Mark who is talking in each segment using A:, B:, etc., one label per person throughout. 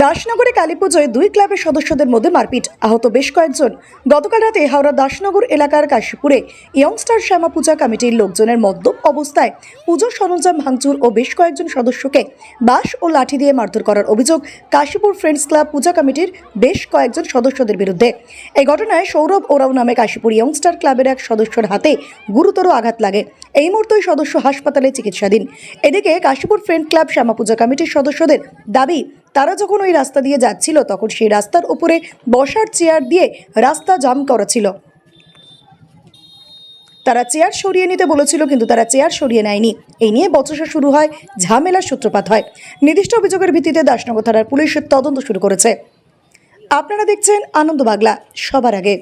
A: দাসনগরে কালীপুজোয় দুই ক্লাবের সদস্যদের মধ্যে মারপিট। আহত বেশ কয়েকজন। গতকাল রাতে হাওড়া দাসনগর এলাকার কাশীপুরে ইয়ংস্টার শ্যামা পূজা কমিটির লোকজনের মদ্যপ অবস্থায় পুজোর সরঞ্জাম ভাঙচুর ও বেশ কয়েকজন সদস্যকে বাঁশ ও লাঠি দিয়ে মারধর করার অভিযোগ কাশীপুর ফ্রেন্ডস ক্লাব পূজা কমিটির বেশ কয়েকজন সদস্যদের বিরুদ্ধে। এই ঘটনায় সৌরভ ওরাও নামে কাশীপুর ইয়ংস্টার ক্লাবের এক সদস্যর হাতে গুরুতর আঘাত লাগে। এই মুহূর্তে সদস্য হাসপাতালে চিকিৎসাধীন। এদিকে কাশীপুর ফ্রেন্ড ক্লাব শ্যামা পূজা কমিটির সদস্যদের দাবি তারা যখন ওই রাস্তা দিয়ে যাচ্ছিল, তখন সেই রাস্তার উপরে বসার চেয়ার দিয়ে রাস্তা জাম করা ছিল। তারা চেয়ার সরিয়ে নিতে বলেছিল, কিন্তু তারা চেয়ার সরিয়ে নেয়নি। এই নিয়ে বচসা শুরু হয়, ঝামেলার সূত্রপাত হয়। নির্দিষ্ট অভিযোগের ভিত্তিতে দাসনগর থানার পুলিশ তদন্ত শুরু করেছে। আপনারা দেখছেন আনন্দ বাংলা, সবার আগে।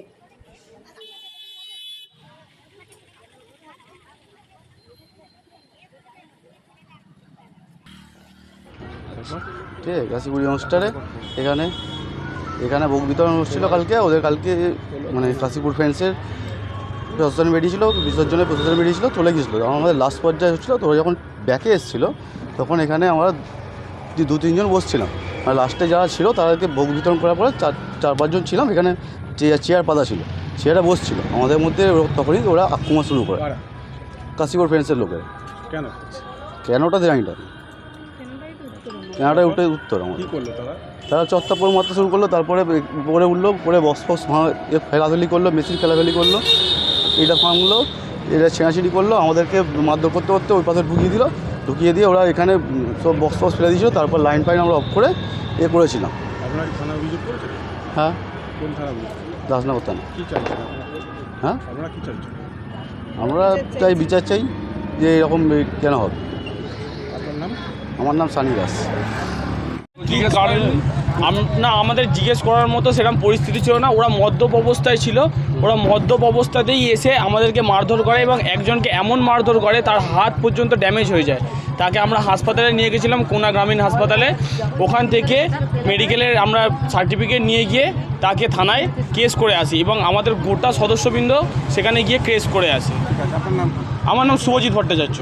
B: ঠিক আছে গাছিপুরি অনুষ্ঠানে এখানে এখানে ভোগ বিতরণ হচ্ছিল কালকে ওদের কালকে মানে কাশীপুর ফ্রেন্ডসের প্রশাসন বেরিয়েছিল বিসর্জনের প্রশাসন বেরিয়েছিল চলে গেছিল যখন আমাদের লাস্ট পর্যায়ে হচ্ছিল তো যখন ব্যাকে এসেছিল তখন এখানে আমরা দু- তিনজন বসছিলাম। আর লাস্টে যারা ছিল তাদেরকে ভোগ বিতরণ করার পরে চার চার পাঁচজন ছিলাম এখানে চেয়ার চেয়ার পাতা ছিল চেয়ারে বসছিল। আমাদের মধ্যে তখনই ওরা আক্রমণ শুরু করে।
C: কাশিপুর
B: কাশীপুর ফ্রেন্ডসের লোকের।
C: কেন?
B: কেনটা জানি না। কেনটা উঠে উত্তর আমাদের।
C: করল তারা?
B: তারা চত্বর মারতে শুরু করল তারপরে পরে উঠল পরে ভাঙা- এ ফেলাফেলি করল মেশিন খেলাফেলি করল এটা ভাঙলো এটা ছেঁড়াছিড়ি করল আমাদেরকে মারধর করতে করতে ওই পাশে ঢুকিয়ে দিল ঢুকিয়ে দিয়ে ওরা এখানে সব বক্স ফক্স ফেলে দিয়েছিল তারপর লাইন ফাইন আমরা অফ করে এ করেছিলাম। হ্যাঁ। দাসনগর থানা।
C: আপনারা?
B: হ্যাঁ? আমরা চাই বিচার চাই যে এরকম কেন হবে? আমার নাম সানি দাস।
D: কারণ? না আমাদের জিজ্ঞেস করার মতো সেরকম পরিস্থিতি ছিল না। ওরা মদ্যপ অবস্থায় ছিল। ওরা মদ্যপ অবস্থাতেই এসে আমাদেরকে মারধর করে এবং একজনকে এমন মারধর করে তার হাত পর্যন্ত ড্যামেজ হয়ে যায়। তাকে আমরা হাসপাতালে নিয়ে গেছিলাম কোনা গ্রামীণ হাসপাতালে। ওখান থেকে মেডিকেলের আমরা সার্টিফিকেট নিয়ে গিয়ে তাকে থানায় কেস করে আসি এবং আমাদের গোটা সদস্যবৃন্দ সেখানে গিয়ে কেস করে আসি? আমার নাম শুভজিৎ ভট্টাচার্য।